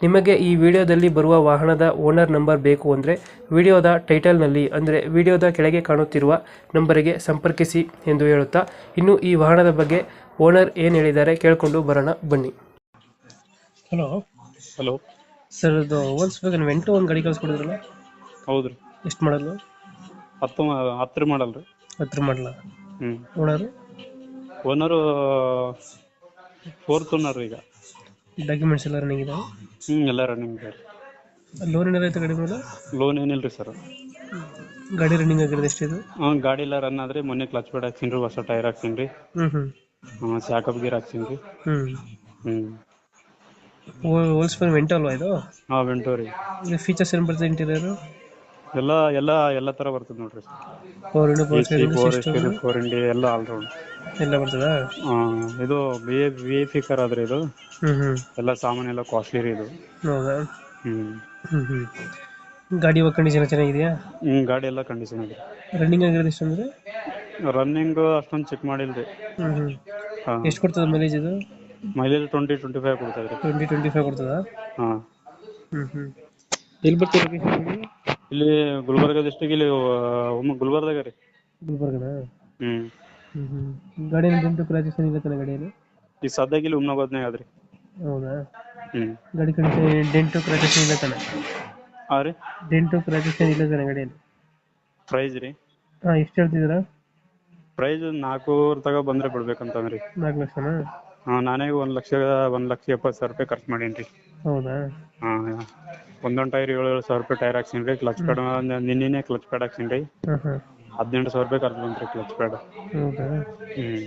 ನಿಮಗೆ ಈ ವಿಡಿಯೋದಲ್ಲಿ ಬರುವ ವಾಹನದ ಓನರ್ ನಂಬರ್ ಬೇಕು ಅಂದರೆ ವಿಡಿಯೋದ ಟೈಟಲ್ನಲ್ಲಿ ಅಂದರೆ ವಿಡಿಯೋದ ಕೆಳಗೆ ಕಾಣುತ್ತಿರುವ ನಂಬರಿಗೆ ಸಂಪರ್ಕಿಸಿ ಎಂದು ಹೇಳುತ್ತಾ ಇನ್ನು ಈ ವಾಹನದ ಬಗ್ಗೆ ಓನರ್ ಏನು ಹೇಳಿದ್ದಾರೆ ಕೇಳಿಕೊಂಡು ಬರೋಣ ಬನ್ನಿ. ಹಲೋ. ಹಲೋ. ಸರ್ ಅದು ಓಲ್ಸ್ ಬೇಕು ವೆಂಟು ಒಂದು ಗಾಡಿ ಕಳಿಸ್ಕೊಡಿದ್ರಲ್ಲ? ಹೌದ್ರಿ ಎಷ್ಟು ಮಾಡಲ್ಲ? ಹತ್ತು ಹತ್ತರ ಮಾಡಲ್ಲ ರೀ. ಹತ್ರ ಮಾಡಲ್ಲ ಹ್ಞೂ ಓನರು? ಓನರು ಫೋರ್ತ್ ಓನರ್ ಈಗ. ಡಾಕ್ಯುಮೆಂಟ್ಸ್ ಎಲ್ಲ ರನ್ನಿಂಗ್ ಇದೆ ಹ್ಞೂ ಎಲ್ಲ ರನ್ನಿಂಗ್ ಇದೆ ಲೋನ್ ಏನಾರ ಐತೆ ಗಾಡಿ ಮೇಲೆ? ಲೋನ್ ಏನಿಲ್ರಿ ಸರ್ ಗಾಡಿ ರನ್ನಿಂಗ್ ಆಗಿರೋದು ಎಷ್ಟಿದು ಹಾಂ ಗಾಡಿ ಎಲ್ಲ ರನ್ ಆದರೆ ಮೊನ್ನೆ ಕ್ಲಚ್ ಬೇಡ ಹಾಕ್ತೀನಿ ರೀ ಹೊಸ ಟೈರ್ ಹಾಕ್ತೀನಿ ರೀ ಹ್ಞೂ ಹ್ಞೂ ಸ್ಯಾಕಪ್ ಗೀರ್ ಹಾಕ್ತೀನಿ ರೀ ಹ್ಞೂ ಹ್ಞೂ ಓಲ್ಸ್ ಫೋನ್ ವೆಂಟ್ ಅಲ್ವಾ ಇದು? ಹಾಂ ವೆಂಟೋ ರೀ. ಇದು ಫೀಚರ್ಸ್ ಏನು ಬರ್ತದೆ ಇಂಟೀರಿಯರ್ ಎಲ್ಲ ಎಲ್ಲ ಎಲ್ಲ ತರ ಬರ್ತದೆ ನೋಡ್ರಿ. Four into four four S four ಇಂಡಿ ಎಲ್ಲ ಆಲ್ರೌಂಡ್ ಎಲ್ಲ ಬರ್ತದಾ? ಇದು B A V A P car ಆದ್ರೆ ಇದು. ಹ್ಞೂ ಹ್ಞೂ ಎಲ್ಲ ಸಾಮಾನು ಎಲ್ಲ ಕಾಸ್ಟ್ಲಿ ರೀ ಇದು. ಹೌದಾ? ಹ್ಮ್. ಹ್ಞೂ ಹ್ಞೂ ಗಾಡಿ ಇವಾಗ ಕಂಡೀಷನ್ ಚೆನ್ನಾಗಿದೆಯಾ? ಹ್ಮ್ ಗಾಡಿ ಎಲ್ಲ ಕಂಡೀಷನ್ ಇದೆ. ರನ್ನಿಂಗ್ ಆಗಿರೋದು ಎಷ್ಟು ಅಂದರೆ? ರನ್ನಿಂಗ್ ಅಷ್ಟೊಂದು ಚೆಕ್ ಮಾಡಿಲ್ರಿ. ಹ್ಞೂ ಹ್ಞೂ ಹಾ. ಎಷ್ಟು ಕೊಡ್ತದೆ ಮೈಲೇಜ್ ಇದು? ಮೈಲೇಜ್ ಟ್ವೆಂಟಿ ಟ್ವೆಂಟಿ ಫೈವ್ ಕೊಡ್ತದೆ ರೀ. ಟ್ವೆಂಟಿ ಟ್ವೆಂಟಿ ಫೈವ್ ಕೊಡ್ತದಾ? ಹಾಂ. ಹ್ಞೂ ಹ್ಞೂ ಎಲ್ಲಿ ಲೊಕೇಶನ್ ಇಲ್ಲಿ ಗುಲ್ಬರ್ಗ ಡಿಸ್ಟಿಕ್ ಇಲ್ಲಿ ಒಮ್ಮೆ ಗುಲ್ಬರ್ದಾಗ ರೀ. ಗುಲ್ಬರ್ಗನಾ? ಹ್ಮ್. ಹ್ಮ್ ಹ್ಞೂ ಗಾಡಿ ಡೆಂಟು ಕ್ರಾಚಸ್ ಏನಿಲ್ಲ ತಾನೆ ಗಾಡಿಯಲ್ಲಿ? ಈಗ ಸದ್ಯಕ್ಕೆ ಇಲ್ಲಿ ಉಮ್ನಾಬಾದ್ನಾಗ ಆದ್ರಿ ಹೌದಾ? ಹ್ಮ್. ಗಾಡಿ ಕಡೆ ಡೆಂಟು ಕ್ರಾಚಸ್ ಏನಿಲ್ಲ ತಾನೆ? ಹಾ ರೀ. ಡೆಂಟು ಕ್ರಾಚಸ್ ಏನಿಲ್ಲ ತಾನೆ ಗಾಡಿಯಲ್ಲಿ? ಪ್ರೈಸ್ ರೀ. ಹಾಂ ಎಷ್ಟು ಹೇಳ್ತಿದ್ದೀರಾ? ಪ್ರೈಸ್ ನಾಲ್ಕೂವರೆ ತಗೋ ಬಂದ್ರೆ ಬಿಡ್ಬೇಕಂತಂದ್ರಿ. ನಾಲ್ಕು ಲಕ್ಷನಾ? ಹಾ ನಾನೇ ಒಂದ್ ಲಕ್ಷ ಒಂದ್ ಲಕ್ಷ ಎಪ್ಪತ್ತು ಸಾವಿರ ರೂಪಾಯಿ ಖರ್ಚು ಮಾಡೀನಿ ರೀ ಹೌದಾ? ಹಾ ಒಂದೊಂದ್ ಟೈರ್ ಏಳು ಏಳು ಸಾವಿರ ರೂಪಾಯಿ ಟೈರ್ ಹಾಕ್ಸಿನ್ರಿ ರೀ ಕ್ಲಚ್ ಪ್ಯಾಡ್ ನಿನ್ನೆನೆ ಕ್ಲಚ್ ಪ್ಯಾಡ್ ಹಾಕ್ಸಿನ್ರಿ. ರೀ ಹಾಂ ಹಾಂ ಹದಿನೆಂಟು ಸಾವಿರ ರೂಪಾಯಿ ಖರ್ಚು ಬಂತ್ರಿ ಕ್ಲಚ್ ಪ್ಯಾಡ್. ಹೌದಾ? ಹ್ಮ್.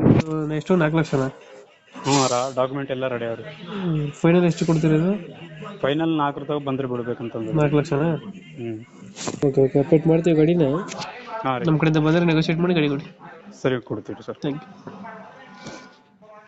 ಇದು ಎಷ್ಟು ನಾಲ್ಕು ಲಕ್ಷನಾ? ಹ್ಞೂ ಡಾಕ್ಯುಮೆಂಟ್ ಎಲ್ಲ ರೆಡಿ ಅವ್ರಿ. ಫೈನಲ್ ಎಷ್ಟು ಕೊಡ್ತಿರೋದು ಫೈನಲ್ ನಾಲ್ಕು ರೂಪಾಯಿ ಬಂದ್ರೆ ಬಿಡ್ಬೇಕಂತಂದ್ರೆ ನಾಲ್ಕು ಲಕ್ಷನಾ? ಹ್ಮ್. Okay okay. ಅಪ್ಡೇಟ್ ಮಾಡ್ತೀವಿ ಗಾಡಿನ? ಹಾ ರೀ. ನಮ್ಮ ಕಡೆಯಿಂದ ಬಂದರೆ ನೆಗೋಷಿಯೇಟ್ ಮಾಡಿ ಗಾಡಿ ಕೊಡಿ. ಸರಿ ಕೊಡ್ತೀವಿ ಸರ್. Thank you